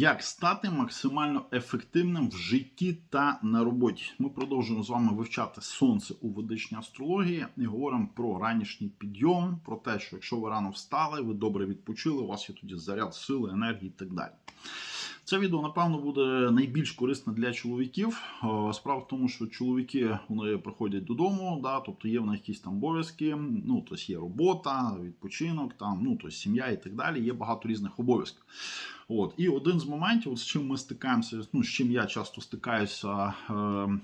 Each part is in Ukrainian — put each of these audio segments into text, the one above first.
Як стати максимально ефективним в житті та на роботі? Ми продовжуємо з вами вивчати сонце у ведичній астрології і говоримо про ранішній підйом, про те, що якщо ви рано встали, ви добре відпочили, у вас є тоді заряд сили, енергії і так далі. Це відео, напевно, буде найбільш корисне для чоловіків. Е, Справа в тому, що чоловіки вони приходять додому, да, тобто є в них якісь там обов'язки, ну тобто є робота, відпочинок, там, ну тобто сім'я і так далі. Є багато різних обов'язків. От і один з моментів, з чим ми стикаємося, ну з чим я часто стикаюся е,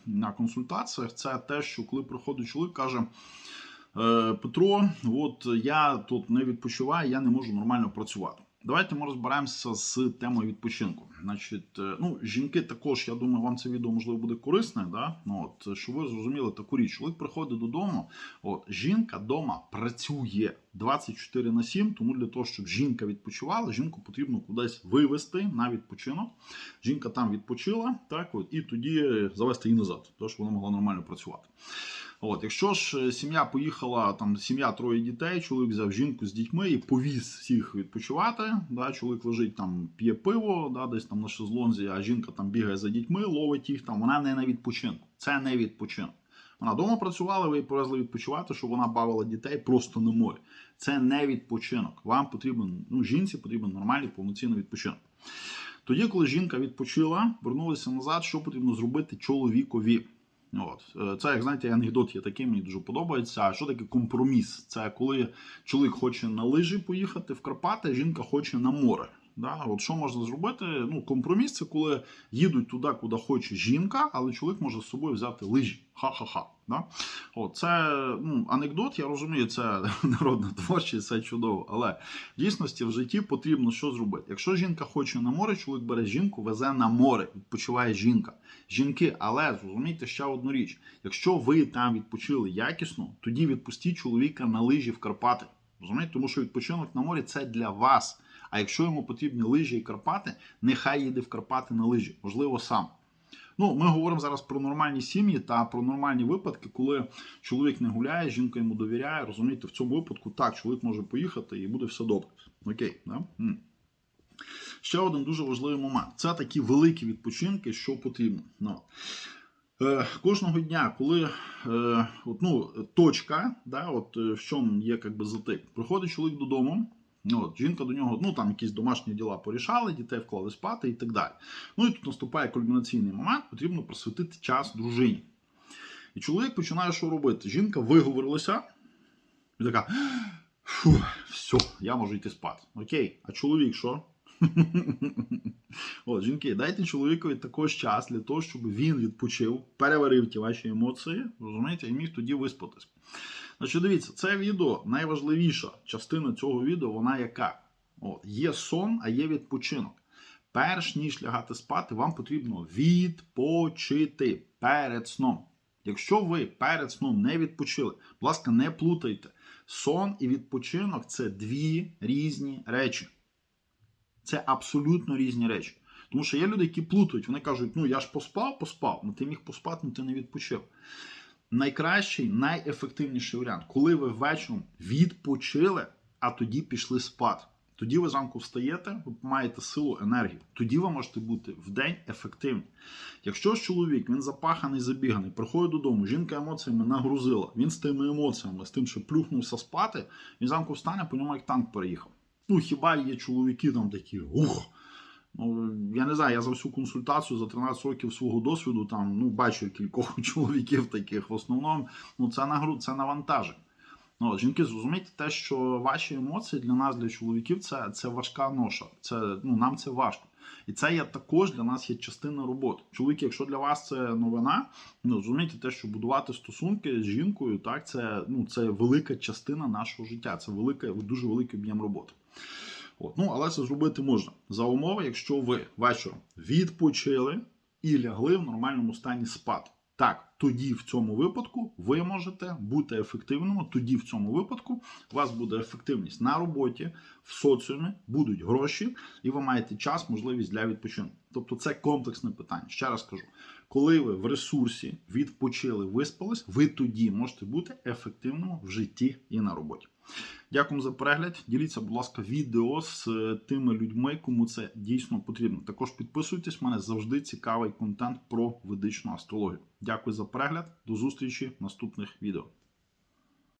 на консультаціях, це те, що коли приходить чоловік, каже. «Е, Петро, от я тут не відпочиваю, я не можу нормально працювати. Давайте ми розберемося з темою відпочинку. Значить, е, ну, жінки також, я думаю, вам це відео можливо буде корисне, да? ну, от, щоб ви зрозуміли таку річ. Чоловік приходить додому, от, жінка вдома працює 24 на 7, тому для того, щоб жінка відпочивала, жінку потрібно кудись вивести на відпочинок. Жінка там відпочила, так, от, і тоді завести її назад, тому що вона могла нормально працювати. От, якщо ж е, сім'я поїхала, там сім'я троє дітей, чоловік взяв жінку з дітьми і повіз всіх відпочивати. Да, чоловік лежить там, п'є пиво, да, десь там на шезлонзі, а жінка там бігає за дітьми, ловить їх там. Вона не на відпочинку. Це не відпочинок. Вона вдома працювала, ви її повезли відпочивати, щоб вона бавила дітей просто на морі. Це не відпочинок. Вам потрібен, ну, жінці потрібен нормальний повноцінний відпочинок. Тоді, коли жінка відпочила, вернулася назад, що потрібно зробити чоловікові? От. Е, Це, як знаєте, анекдот є такий, мені дуже подобається. А що таке компроміс? Це коли чоловік хоче на лижі поїхати в Карпати, жінка хоче на море. Да? От Що можна зробити? Ну, Компроміс це коли їдуть туди, куди хоче жінка, але чоловік може з собою взяти лижі. Ха-ха-ха. Да? От, Це ну, анекдот, я розумію, це народна творчість, це чудово. Але в дійсності в житті потрібно що зробити. Якщо жінка хоче на море, чоловік бере жінку, везе на море, відпочиває жінка. Жінки, але зрозумійте ще одну річ: якщо ви там відпочили якісно, тоді відпустіть чоловіка на лижі в Карпати. Розумієте? Тому що відпочинок на морі це для вас. А якщо йому потрібні лижі і Карпати, нехай їде в Карпати на лижі, можливо, сам. Ну, ми говоримо зараз про нормальні сім'ї та про нормальні випадки, коли чоловік не гуляє, жінка йому довіряє. Розумієте, в цьому випадку так, чоловік може поїхати і буде все добре. Окей, да? Ще один дуже важливий момент. Це такі великі відпочинки, що потрібно. Ну. Е, Кожного дня, коли е, от, ну, точка, да, от, е, в чому є як би, затик, приходить чоловік додому. Ну, от, Жінка до нього, ну там якісь домашні діла порішали, дітей вклали спати і так далі. Ну і тут наступає кульмінаційний момент, потрібно присвятити час дружині. І чоловік починає що робити? Жінка виговорилася і така: Фу, все, я можу йти спати. Окей, а чоловік що? От, жінки, дайте чоловікові також час для того, щоб він відпочив, переварив ті ваші емоції, розумієте, і міг тоді виспатись. Значить, дивіться, це відео найважливіша частина цього відео, вона яка? От, є сон, а є відпочинок. Перш ніж лягати спати, вам потрібно відпочити перед сном. Якщо ви перед сном не відпочили, будь ласка, не плутайте. Сон і відпочинок це дві різні речі. Це абсолютно різні речі. Тому що є люди, які плутають. Вони кажуть, ну я ж поспав, поспав, ну ти міг поспати, ну ти не відпочив. Найкращий, найефективніший варіант, коли ви ввечері відпочили, а тоді пішли спати. Тоді ви зранку встаєте, ви маєте силу, енергію. Тоді ви можете бути в день ефективні. Якщо ж чоловік він запаханий, забіганий, приходить додому, жінка емоціями нагрузила, він з тими емоціями, з тим, що плюхнувся спати, він зранку встане, по ньому як танк переїхав. Ну, хіба є чоловіки там такі, ух. Ну, я не знаю, я за всю консультацію за 13 років свого досвіду там ну, бачу кількох чоловіків таких. В основному ну, це нагруд, це навантаження. Ну, жінки, зрозумійте те, що ваші емоції для нас, для чоловіків, це це важка ноша. Це, ну, Нам це важко. І це є також для нас є частина роботи. Чоловіки, якщо для вас це новина, ну розумієте, те, що будувати стосунки з жінкою, так це ну, це велика частина нашого життя. Це велика, дуже великий об'єм роботи. От. Ну, але це зробити можна за умови, якщо ви вечором відпочили і лягли в нормальному стані спати. Так, тоді в цьому випадку ви можете бути ефективними. Тоді в цьому випадку у вас буде ефективність на роботі, в соціумі, будуть гроші, і ви маєте час, можливість для відпочинку. Тобто це комплексне питання. Ще раз кажу, коли ви в ресурсі відпочили, виспались, ви тоді можете бути ефективними в житті і на роботі. Дякую за перегляд. Діліться, будь ласка, відео з е, тими людьми, кому це дійсно потрібно. Також підписуйтесь, в мене завжди цікавий контент про ведичну астрологію. Дякую за перегляд. До зустрічі в наступних відео.